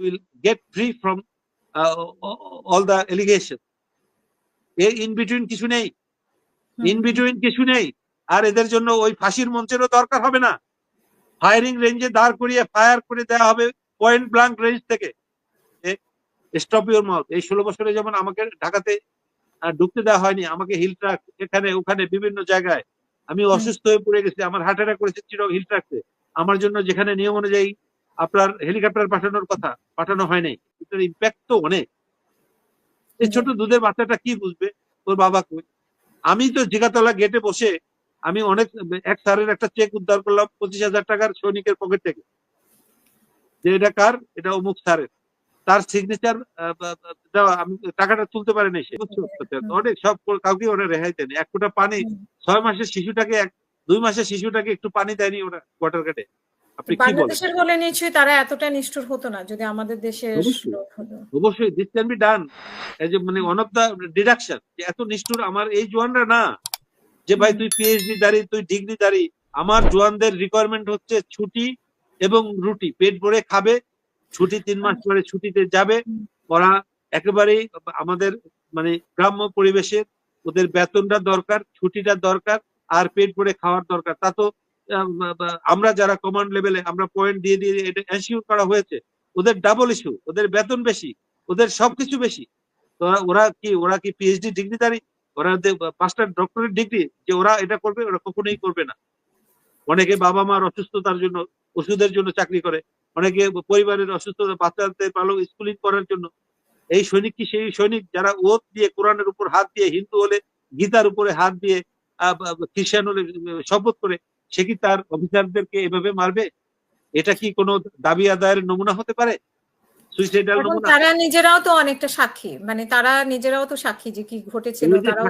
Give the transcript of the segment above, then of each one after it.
will get free from uh, all the allegation. এর in between কিছু নেই। In between কিছু নেই। আর এদের জন্য ওই ফাঁসির মঞ্চেরও দরকার হবে না। ফায়ারিং রেঞ্জে দাঁড় করিয়ে ফায়ার করে দেওয়া হবে পয়েন্ট ব্লাঙ্ক রেঞ্জ থেকে। স্টপ ইউর মাউথ এই ষোলো বছরে যেমন আমাকে ঢাকাতে ঢুকতে দেওয়া হয়নি আমাকে হিল ট্রাক এখানে ওখানে বিভিন্ন জায়গায়। আমি অসুস্থ হয়ে পড়ে গেছি আমার হার্ট অ্যাটাক করেছে চির হিল ট্রাকতে আমার জন্য যেখানে নিয়ম অনুযায়ী আপনার হেলিকপ্টার পাঠানোর কথা পাঠানো হয়নি এটার ইম্প্যাক্ট তো অনেক। এই ছোট দুধের বাচ্চাটা কি বুঝবে? ওর বাবা কই? আমি তো জিগাতলা গেটে বসে আমি অনেক এক স্যারের একটা চেক উদ্ধার করলাম পঁচিশ হাজার টাকার সৈনিকের পকেট থেকে। যে এটা কার? এটা অমুক স্যারের তার সিগনেচার দেওয়া আমি টাকাটা তুলতে পারিনি সে। অনেক সব কাউকে ওরা রেহাই দেয়নি এক ফোঁটা পানি ছয় মাসের শিশুটাকে এক দুই মাসের শিশুটাকে একটু পানি দেয়নি ওরা কোয়ার্টার কাটে আপনি কি বলেন? বাংলাদেশের হলে নিশ্চয়ই তারা এতটা নিষ্ঠুর হতো না যদি আমাদের দেশের অবশ্যই। This can be done as মানে ওয়ান অফ দা ডিডাকশন যে এত নিষ্ঠুর আমার এই জোয়ানরা না যে ভাই তুই পিএইচডি দাঁড়ি তুই ডিগ্রি দাঁড়ি আমার জোয়ানদের রিকোয়ারমেন্ট হচ্ছে ছুটি এবং রুটি পেট ভরে খাবে ছুটি তিন মাস পরে ছুটিতে যাবে ওরা একেবারেই আমাদের মানে গ্রাম্য পরিবেশের ওদের বেতনটা দরকার ছুটিটা দরকার আর পেট ভরে খাওয়ার দরকার। তা তো আমরা যারা কমান্ড লেভেলে আমরা পয়েন্ট দিয়ে দিয়ে এটা এনশিওর করা হয়েছে, ওদের ডাবল ইস্যু ওদের বেতন বেশি, ওদের সবকিছু বেশি। তো ওরা- কি, ওরা কি পিএইচডি ডিগ্রিধারী? ওরা পাঁচটা ডক্টরেট ডিগ্রি, যে ওরা এটা করবে, ওরা কখনোই করবে না। অনেকে বাবা মার অসুস্থতার জন্য, ওষুধের জন্য চাকরি করে, অনেকে পরিবারের অসুস্থতা বাচ্চাদের ভালো স্কুলিং করার জন্য। এই সৈনিক কি সেই সৈনিক যারা ওত দিয়ে কোরআনের উপর হাত দিয়ে, হিন্দু হলে গীতার উপরে হাত দিয়ে খ্রিস্টান হলে শপথ করে সে কি তার অফিসারদেরকে এভাবে মারবে? এটা কি কোনো দাবি আদায়ের নমুনা হতে পারে? সুইসাইডাল নমুনা। তারা নিজেরাও তো অনেকটা সাক্ষী। মানে তারা নিজেরাও তো সাক্ষী যে কি ঘটেছিল তারাও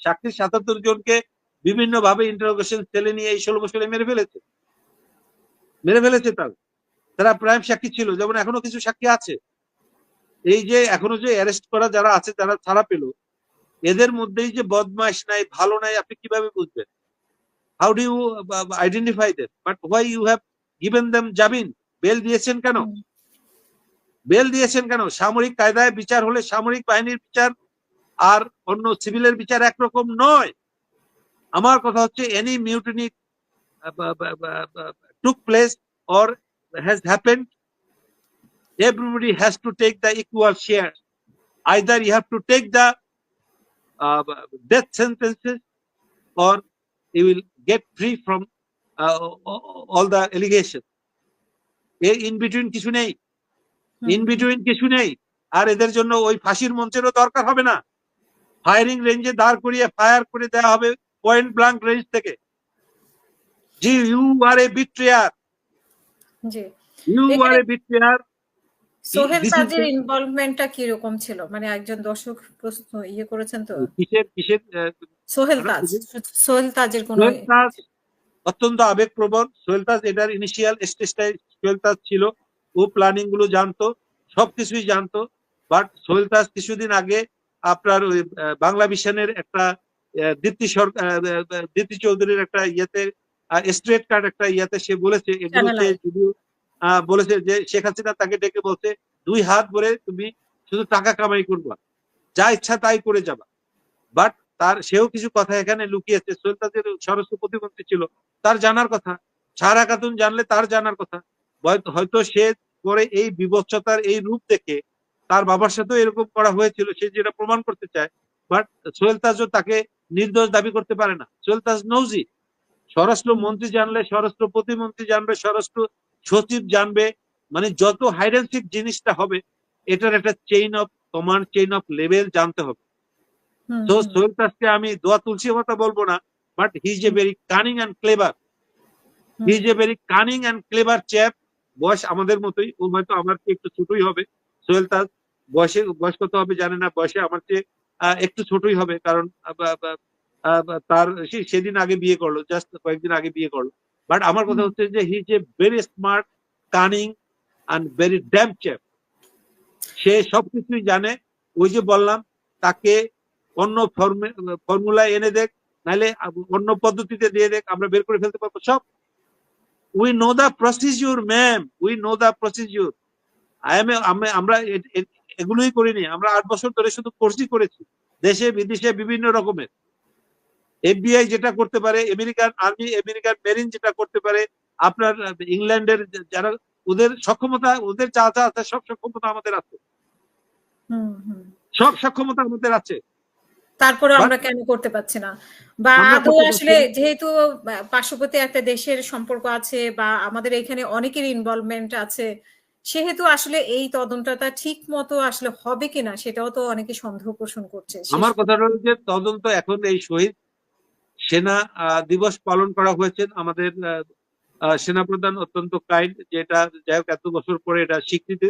সাক্ষী- সাতাত্তর জনকে বিভিন্ন ভাবে ইন্টারোগেশন সেলে নিয়ে এই ষোলো বছরে মেরে ফেলেছে। মেরে ফেলেছে তার। তারা প্রাইম সাক্ষী ছিল যেমন এখনও কিছু সাক্ষী আছে। এই যে এখনও যে অ্যারেস্ট করা যারা আছে যারা ছাড়া পেল। এদের মধ্যেই যে বদমাইশ নাই ভালো নাই আপনি কীভাবে বুঝবেন? How do you identify them but why you have given them জামিন বেল দিয়েছেন কেন হুম। বেল দিয়েছেন কেন সামরিক কায়দায় বিচার হলে সামরিক বাহিনীর বিচার আর অন্য সিভিলের বিচার একরকম নয় আমার কথা হচ্ছে any mutiny took place or has happened everybody has to take the equal share either you have to take the uh, death sentences or you will get free from uh, all the allegations in between কিছু নেই। In between কিছু নেই। আর এদের জন্য ওই ফাঁসির মঞ্চেরও দরকার হবে না। ফায়ারিং রেঞ্জে দাঁড় করিয়ে ফায়ার করে দেওয়া হবে পয়েন্ট ব্লাঙ্ক রেঞ্জ থেকে। জি you are a betrayer you are a betrayer Sohel is ইনভলভমেন্টটা কি রকম ছিল? মানে একজন দর্শক প্রশ্ন ইয়ে করেছেন তো? কিসের কিসের সোহেল তাজ সোহেল তাজের কোন তাজ অত্যন্ত আবেগপ্রবণ। সোহেল তাজ এটার ইনিশিয়াল স্টেজটাই সোহেল তাজ ছিল। ও প্ল্যানিংগুলো জানতো সবকিছুই জানতো। বাট সোহেল তাজ কিছুদিন আগে আপনার ওই বাংলা মিশনের একটা দীপ্তি সরকার দীপ্তি চৌধুরীর একটা ইয়েতে স্ট্রেট কার্ড একটা ইয়েতে সে বলেছে এগুলোতে যদিও বলেছে যে শেখ হাসিনা তাকে ডেকে বলছে দুই হাত ভরে তুমি শুধু টাকা কামাই করবা যা ইচ্ছা তাই করে যাবা। বাট তার সেও কিছু কথা এখানে লুকিয়েছে। সোহেল তাজের স্বরাষ্ট্র প্রতিমন্ত্রী ছিল। তার জানার কথা। সারা খাতুন জানলে তার জানার কথা। হয়তো- সে পরে এই বিভৎসতার এই রূপ দেখে তার বাবার সাথেও এরকম করা হয়েছিল, সে যেটা প্রমাণ করতে চায়। বাট সোহেল তাজও তাকে নির্দোষ দাবি করতে পারে না। সোহেল তাজ নৌজি স্বরাষ্ট্র মন্ত্রী জানলে, স্বরাষ্ট্র প্রতিমন্ত্রী জানবে, স্বরাষ্ট্র সচিব জানবে। মানে যত হাইডেন্সিক জিনিসটা হবে, এটার একটা chain of command chain of level জানতে হবে। তো সোহেল আমি দোয়া তুলসী কথা বলব না but he is a very cunning and clever he is a very cunning and clever chap বয়স আমাদের মতোই ও হয়তো আমার চেয়ে একটু ছোটই হবে। সোহেল তাজ বয়সে বয়স কত হবে জানে না বয়সে আমার চেয়ে একটু ছোটই হবে কারণ তার সেদিন আগে বিয়ে করল জাস্ট কয়েকদিন আগে বিয়ে করল। বাট আমার কথা হচ্ছে যে he is a very smart cunning and very damn chap সে সবকিছুই জানে ওই যে বললাম তাকে অন্য ফর্মুলা এনে দেখ নাহলে অন্য পদ্ধতিতে দিয়ে দেখ আমরা বের করে ফেলতে পারব সব। We know the procedure ma'am we know the procedure IMA আমরা এ- এ- এগুলোই করিনি। আমরা আট বছর ধরে শুধু কোর্সই করেছি। দেশে বিদেশে বিভিন্ন রকমের। এফবিআই যেটা করতে পারে আমেরিকান আর্মি আমেরিকান মেরিন যেটা করতে পারে আপনার ইংল্যান্ডের যারা ওদের সক্ষমতা ওদের যা যা আছে সব সক্ষমতা আমাদের আছে। হুম হুম। সব সক্ষমতা আমাদের আছে। তারপরে আমরা কেন করতে পারছি না? বা আদৌ আসলে যেহেতু পার্শ্ববর্তী একটা দেশের সম্পর্ক আছে বা আমাদের এখানে অনেকের ইনভলভমেন্ট আছে সেহেতু আসলে এই তদন্তটা ঠিক মতো আসলে হবে কিনা সেটাও তো অনেকে সন্দেহ পোষণ করছে। আমার কথাটা হলো যে তদন্ত এখন এই শহীদ সেনা দিবস পালন করা হয়েছে। আমাদের সেনাপ্রধান অত্যন্ত কাইন্ড যেটা যাই হোক এত বছর পরে এটা স্বীকৃতি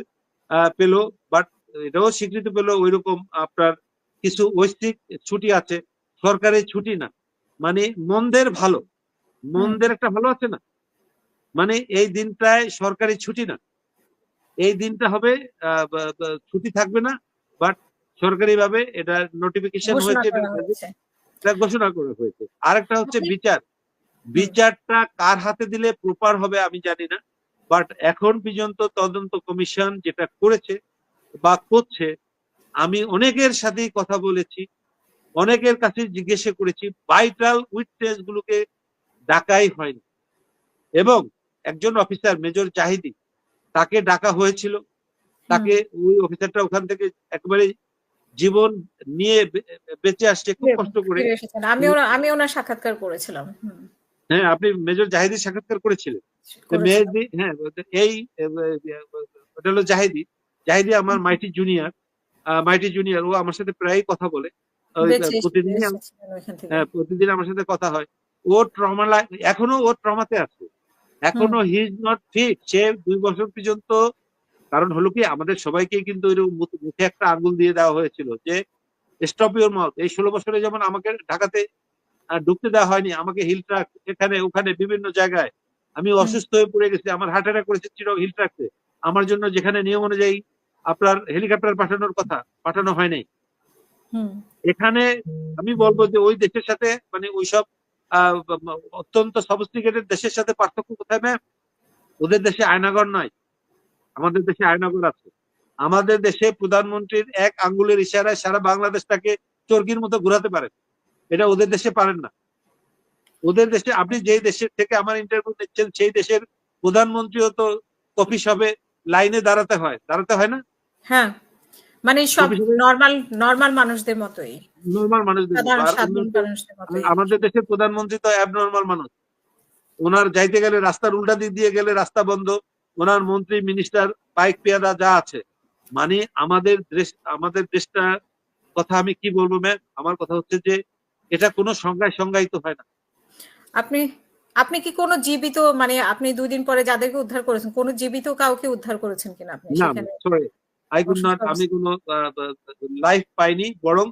পেল বাট এটাও স্বীকৃতি পেল ওইরকম আপনার কিছু ঐচ্ছিক ছুটি আছে সরকারি ছুটি না। মানে মন্দের ভালো। মন্দের একটা ভালো আছে না? মানে এই দিনটায় সরকারি ছুটি না। এই দিনটা হবে ছুটি থাকবে না বাট সরকারি ভাবে এটা নোটিফিকেশন হয়েছে। এটা ঘোষণা করা হয়েছে। আরেকটা হচ্ছে বিচার। বিচারটা কার হাতে দিলে প্রপার হবে আমি জানি না বাট এখন পর্যন্ত তদন্ত কমিশন যেটা করেছে বা করছে আমি অনেকের সাথেই কথা বলেছি অনেকের কাছে জিজ্ঞেস করেছি ভাইটাল উইটনেস গুলোকে ডাকাই হয়নি। এবং একজন অফিসার মেজর জাহিদি তাকে ডাকা হয়েছিল। তাকে ওই অফিসারটা ওখান থেকে একেবারে জীবন নিয়ে বেঁচে আসছে খুব কষ্ট করে। আমি আমি ওনার সাক্ষাৎকার করেছিলাম। হ্যাঁ আপনি মেজর জাহিদি সাক্ষাৎকার করেছিলেন। মেহেদি হ্যাঁ এই ওটা হলো জাহিদি জাহিদি আমার মাইটি জুনিয়র। মাইটি জুনিয়র ও আমার সাথে প্রায়ই কথা বলে। থেকে। হ্যাঁ, প্রতিদিন আমার সাথে কথা হয়। ও ট্রমা এখনও ও ট্রমাতে আছে। এখনও হি ইজ নট ফিট। সে দুই বছর পর্যন্ত কারণ হলো কি আমাদের সবাইকে কিন্তু মুখে একটা আঙ্গুল দিয়ে দেওয়া হয়েছিল যে স্টপ ইউর মাউথ এই ষোলো বছরে যেমন আমাকে ঢাকাতে ঢুকতে দেওয়া হয়নি আমাকে হিল ট্রাক এখানে ওখানে বিভিন্ন জায়গায়। আমি অসুস্থ হয়ে পড়ে গেছি আমার হার্ট অ্যাটাক করেছে চির হিল ট্রাকতে আমার জন্য যেখানে নিয়ম অনুযায়ী আপনার হেলিকপ্টার পাঠানোর কথা পাঠানো হয়নি হুম, এখানে আমি বলব যে ওই দেশের সাথে মানে ওইসব অত্যন্ত সফিস্টিকেটেড দেশের সাথে পার্থক্য কোথায় ম্যাম ওদের দেশে আয়নাগর নয়। আমাদের দেশে আয়নাগর আছে। আমাদের দেশে প্রধানমন্ত্রীর এক আঙ্গুলের ইশারায় সারা বাংলাদেশটাকে চর্কির মতো ঘোরাতে পারেন এটা ওদের দেশে পারেন না। ওদের দেশে আপনি যেই দেশের থেকে আমার ইন্টারভিউ নিচ্ছেন সেই দেশের প্রধানমন্ত্রীও তো কফি শপে লাইনে দাঁড়াতে হয়। দাঁড়াতে হয় না? হ্যাঁ মানে সব নর্মাল নর্মাল মানুষদের মতোই। নর্মাল মানুষদের আমাদের দেশের প্রধানমন্ত্রী তো অ্যাবনর্মাল মানুষ। ওনার যাইতে গেলে রাস্তার উল্টা দিক দিয়ে গেলে রাস্তা বন্ধ। ওনার মন্ত্রী মিনিস্টার বাইক পেয়াদা যা আছে। মানে আমাদের দেশ আমাদের দেশটা কথা আমি কি বলব ম্যাম আমার কথা হচ্ছে যে এটা কোনো সংজ্ঞায় সংজ্ঞায়িত হয় না। আপনি আপনি কি কোনো জীবিত মানে আপনি দুই দিন পরে যাদেরকে উদ্ধার করেছেন কোনো জীবিত কাউকে উদ্ধার করেছেন কিনা আপনি আই কুড নট আমি কোনো লাইফ পাইনি বরং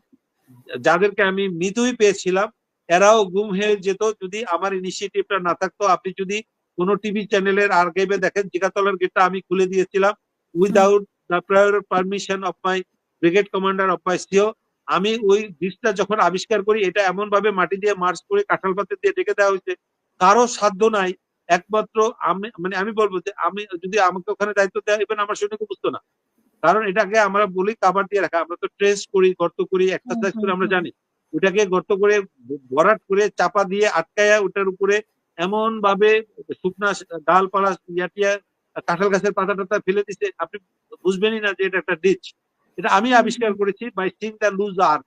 যাদেরকে আমি মৃতই পেয়েছিলাম এরাও গুম হয়ে যেত। যদি আমার ইনিশিয়েটিভটা না থাকতো আপনি যদি কোন টিভি চ্যানেলের আর্কাইভে দেখেন জিগাতলার গেটটা আমি খুলে দিয়েছিলাম without the prior permission of my brigade commander of my CO আমি ওই ডিশটা যখন আবিষ্কার করি এটা এমন ভাবে মাটি দিয়ে মার্চ করে কাঁঠাল পাতে দিয়ে ঢেকে দেওয়া হয়েছে। কারও সাধ্য নাই একমাত্র আমি মানে আমি বলব যে আমি যদি আমাকে ওখানে দায়িত্ব দেওয়া ইভেন আমার সৈনিক বুঝতো না। কারণ এটাকে আমরা বলি কাবার দিয়ে রাখা। আমরা তো ট্রেস করি গর্ত করি এক্সারসাইজ করে আমরা জানি। ওটাকে গর্ত করে ভরাট করে চাপা দিয়ে আটকায়া ওটার উপরে এমন ভাবে শুকনা ডালপালা ইয়াটিয়া কাঁঠাল গাছের পাতা টাতা ফেলে দিছে। আপনি বুঝবেনই না যে এটা একটা ডিচ এটা আমি আবিষ্কার করেছি বাই সিং দ্য লুজ আর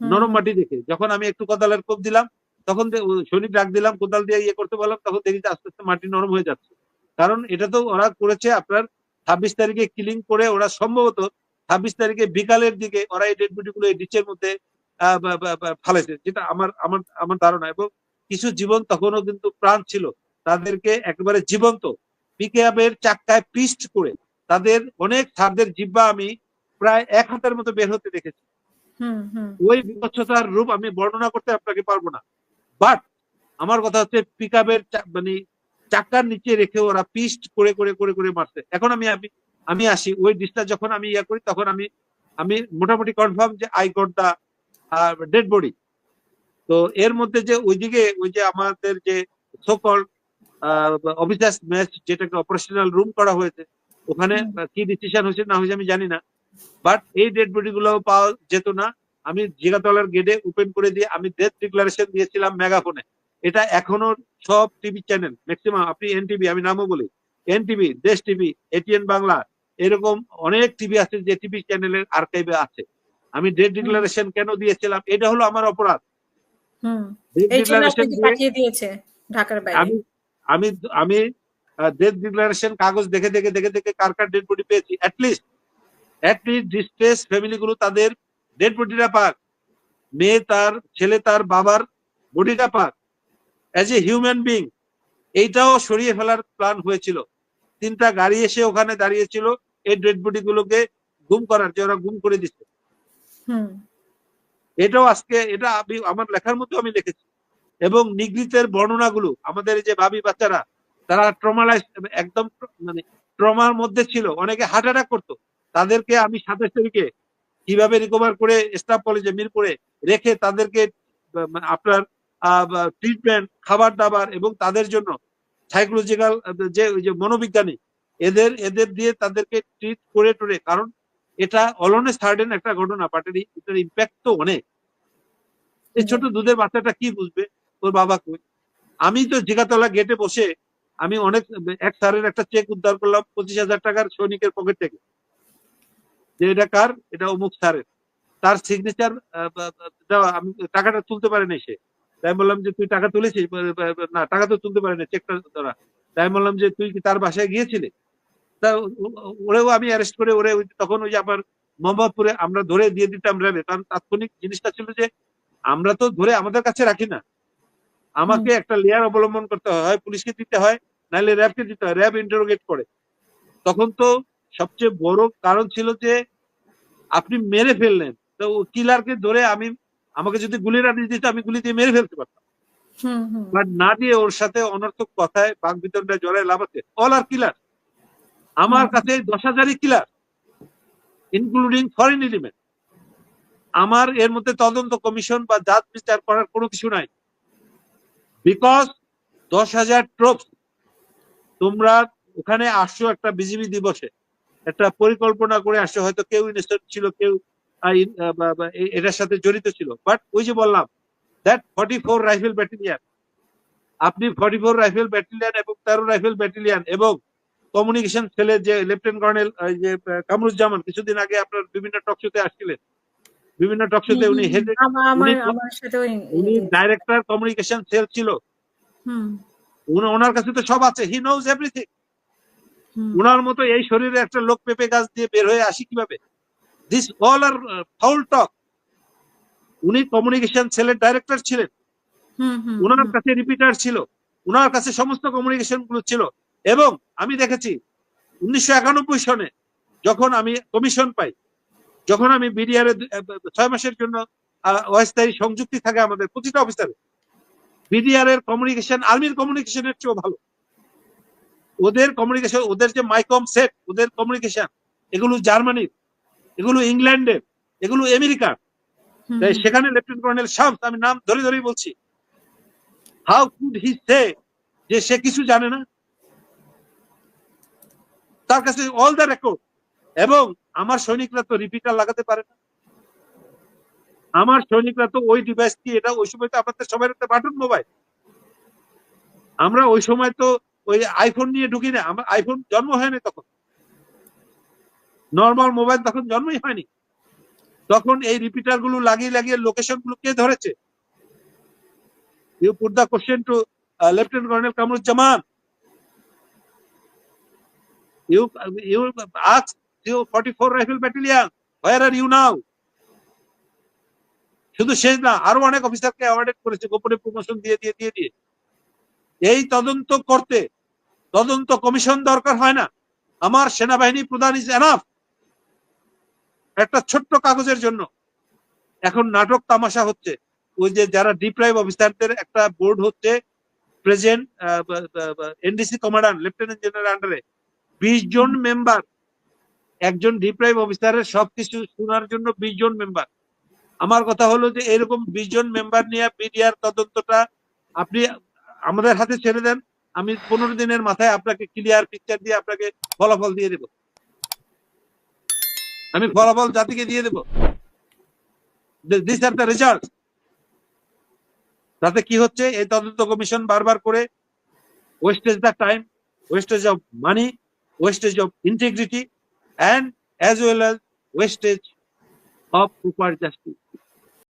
নরম মাটি দেখে। যখন আমি একটু কোদালের কোপ দিলাম তখন সৈনিক ডাক দিলাম কোদাল দিয়ে ইয়ে করতে বললাম তখন দেখি আস্তে আস্তে মাটি নরম হয়ে যাচ্ছে। কারণ এটা তো ওরা করেছে আপনার ছাব্বিশ তারিখে কিলিং করে ওরা সম্ভবত ছাব্বিশ তারিখে বিকালের দিকে ওরা এই ডেড বডি গুলো এই ডিচের মধ্যে ফালাইছে যেটা আমার আমার আমার ধারণা। এবং কিছু জীবন তখনও কিন্তু প্রাণ ছিল তাদেরকে একেবারে জীবন্ত। পিকআপের চাক্কায় পিস্ট করে তাদের অনেক সারদের জিব্বা আমি প্রায় এক হাতের মতো বের হতে দেখেছি। ওই বিভৎসতার রূপ আমি বর্ণনা করতে আপনাকে পারব না। বাট আমার কথা হচ্ছে পিক মানে চাকার নিচে রেখে ওরা পিস্ট করে করে করে করে মারছে। এখন আমি আমি আমি আসি। ওই ডিসটা যখন আমি ইয়া করি তখন আমি আমি মোটামুটি কনফার্ম যে I got the dead body তো এর মধ্যে যে ওইদিকে ওই যে আমাদের যে সকল অফিসার্স ম্যাচ যেটাকে অপারেশনাল রুম করা হয়েছে ওখানে কি ডিসিশন হয়েছে না হয়েছে আমি জানি না। বাট এই ডেড বডি গুলো পাওয়া যেত না। আমি জিগাতলার গেটে ওপেন করে দিয়ে আমি ডেথ ডিক্লারেশন দিয়েছিলাম মেগাফোনে এটা এখনও সব টিভি চ্যানেল ম্যাক্সিমাম আপনি এনটিভি আমি নামও বলি এনটিভি দেশ টিভি এটিএন বাংলা এরকম অনেক টিভি আছে যে টিভি চ্যানেলের আর্কাইভে আছে। আমি ডেট ডিক্লারেশন কেন দিয়েছিলাম? এটা হলো আমার অপরাধ। আমি আমি আমি ডেথ ডিক্লারেশন কাগজ দেখে দেখে দেখে দেখে কার কার ডেড বডি পেয়েছি। At least at least distress family গুলো তাদের ডেড বডিটা পাক। মেয়ে তার ছেলে তার বাবার বডিটা পাক। অ্যাজ এ হিউম্যান বিং এইটাও সরিয়ে ফেলার প্ল্যান হয়েছিল। তিনটা গাড়ি এসে ওখানে দাঁড়িয়েছিল এই ডেড বডি গুলোকে গুম করার যে ওরা গুম করে দিচ্ছে। এটাও আজকে এটা আমি আমার লেখার মধ্যে আমি লিখেছি। এবং নিগৃতের বর্ণনাগুলো আমাদের যে ভাবি বাচ্চারা তারা ট্রমালাইজ একদম মানে ট্রমার মধ্যে ছিল। অনেকে হার্ট অ্যাটাক করতো। তাদেরকে আমি সাতাশ তারিখে কীভাবে রিকভার করে স্টাফ কলেজে মিরপুরে রেখে তাদেরকে মানে আপনার ট্রিটমেন্ট খাবার দাবার এবং তাদের জন্য সাইকোলজিক্যাল যে যে মনোবিজ্ঞানী, এদের এদের দিয়ে তাদেরকে ট্রিট করে টরে। কারণ এটা অলনে সার্ডেন একটা ঘটনা বাট এটার ইম্প্যাক্ট তো অনেক। এই ছোট দুধের বাচ্চাটা কি বুঝবে? ওর বাবা কই? আমি তো জিগাতলা গেটে বসে আমি অনেক, এক স্যারের একটা চেক উদ্ধার করলাম পঁচিশ হাজার টাকার সৈনিকের পকেট থেকে। যে এটা কার? এটা অমুক স্যারের। তার সিগনেচার দেওয়া, আমি টাকাটা তুলতে পারেনি সে। তাই বললাম যে তুই টাকা তুলেছিস না টাকা তো তুলতে পারিনি চেকটা দ্বারা তাই বললাম যে তুই কি তার বাসায় গিয়েছিলি? তা ওরেও আমি অ্যারেস্ট করে ওরে তখন ওই যে আমার মোহাম্মদপুরে আমরা ধরে দিয়ে দিতাম র্যাবে কারণ তাৎক্ষণিক জিনিসটা ছিল যে আমরা তো ধরে আমাদের কাছে রাখি না। আমাকে একটা লেয়ার অবলম্বন করতে হয় হয় পুলিশকে দিতে হয় নাহলে র্যাবকে দিতে হয় র্যাব ইন্টারোগেট করে। তখন তো সবচেয়ে বড় কারণ ছিল যে আপনি মেরে ফেললেন। তো কিলারকে ধরে আমি আমাকে যদি গুলি না দিয়ে দিত আমি গুলি দিয়ে মেরে ফেলতে পারতাম। বাট না দিয়ে ওর সাথে অনর্থক কথায় বাক বিতণ্ডা জড়ায় লাভ আছে। অল আর কিলার আমার কাছে দশ হাজারই কিলার ইনক্লুডিং ফরেন এলিমেন্ট আমার এর মধ্যে তদন্ত কমিশন বা জাত বিচার করার কোনো কিছু নাই। বিকজ দশ হাজার ট্রোপ তোমরা ওখানে আসছো একটা বিজিবি দিবসে। একটা পরিকল্পনা করে আসছো হয়তো কেউ ইনস্টেড ছিল কেউ এটার সাথে জড়িত ছিল। বাট ওই যে বললাম that forty four rifle battalion আপনি ফর্টি ফোর রাইফেল ব্যাটালিয়ান এবং তেরো রাইফেল ব্যাটালিয়ান এবং কমিউনিকেশন সেলের যে লেফটেন্যান্ট কর্নেল যে কামরুজ্জামান কিছুদিন আগে আপনার বিভিন্ন টকশোতে আসছিলেন। বিভিন্ন টকশোতে উনি হেড উনি- ডাইরেক্টর কমিউনিকেশন সেল ছিল। ওনার কাছে তো সব আছে হি নোজ এভরিথিং ওনার মতো এই শরীরে একটা লোক পেঁপে গাছ দিয়ে বের হয়ে আসি কীভাবে? This all are foul talk উনি কমিউনিকেশন সেলের ডাইরেক্টর ছিলেন। হুম হুম ওনার কাছে রিপিটার ছিল। ওনার কাছে সমস্ত কমিউনিকেশনগুলো ছিল। এবং আমি দেখেছি উনিশশো একানব্বই সনে যখন আমি কমিশন পাই যখন আমি বিডিআর ছয় মাসের জন্য অস্থায়ী সংযুক্তি থাকে আমাদের প্রতিটা অফিসারে বিডিআর এর কমিউনিকেশন আর্মির কমিউনিকেশনের চেয়েও ভালো। ওদের কমিউনিকেশন ওদের যে মাইকম সেট ওদের কমিউনিকেশন এগুলো জার্মানির। এগুলো ইংল্যান্ডের এগুলো আমেরিকার তাই সেখানে লেফটেন্যান্ট কর্নেল শামস আমি নাম ধরে ধরেই বলছি। হাউ কুড হি সে যে সে কিছু জানে না? তার কাছে অল দ্য রেকর্ড এবং আমার সৈনিকরা তো রিপিটার লাগাতে পারে না। আমার সৈনিকরা তো ওই ডিভাইস কি এটা ওই সময় তো সবার একটা বাটন মোবাইল। আমরা ওই সময় তো ওই আইফোন নিয়ে ঢুকি না। আমার আইফোন জন্ম হয়নি তখন। নর্মাল মোবাইল তখন জন্মই হয়নি। তখন এই রিপিটারগুলো লাগিয়ে লাগিয়ে লোকেশনগুলো কে ধরেছে। You put the question to lieutenant colonel Kamruzzaman you you ask you forty four rifle battalion where are you now শুধু শেষ না, আরও অনেক অফিসারকে অ্যাওয়ার্ডেড করেছে, গোপনে প্রমোশন দিয়ে দিয়ে দিয়ে দিয়ে। এই তদন্ত করতে তদন্ত কমিশন দরকার হয় না। আমার সেনাবাহিনী প্রধান ইজ এনাফ একটা ছোট্ট কাগজের জন্য। এখন নাটক তামাশা হচ্ছে। ওই যে যারা ডিপ্রাইভ অফিসারদের একটা বোর্ড হচ্ছে present NDC commander lieutenant general আন্ডারে বিশ জন মেম্বার একজন ডিপ্রাইভ অফিসারের সবকিছু শোনার জন্য বিশ জন মেম্বার আমার কথা হলো যে এরকম বিশ জন মেম্বার নিয়ে বিডিআর তদন্তটা আপনি আমাদের হাতে ছেড়ে দেন। আমি পনেরো দিনের মাথায় আপনাকে ক্লিয়ার পিকচার দিয়ে আপনাকে ফলাফল দিয়ে দেবো। আমি ফলাফল জাতিকে দিয়ে দেব। দিস আর দ্য রেজাল্ট তাতে কি হচ্ছে? এই তদন্ত কমিশন বারবার করে wastage the time wastage of money wastage of integrity and as well as wastage of proper justice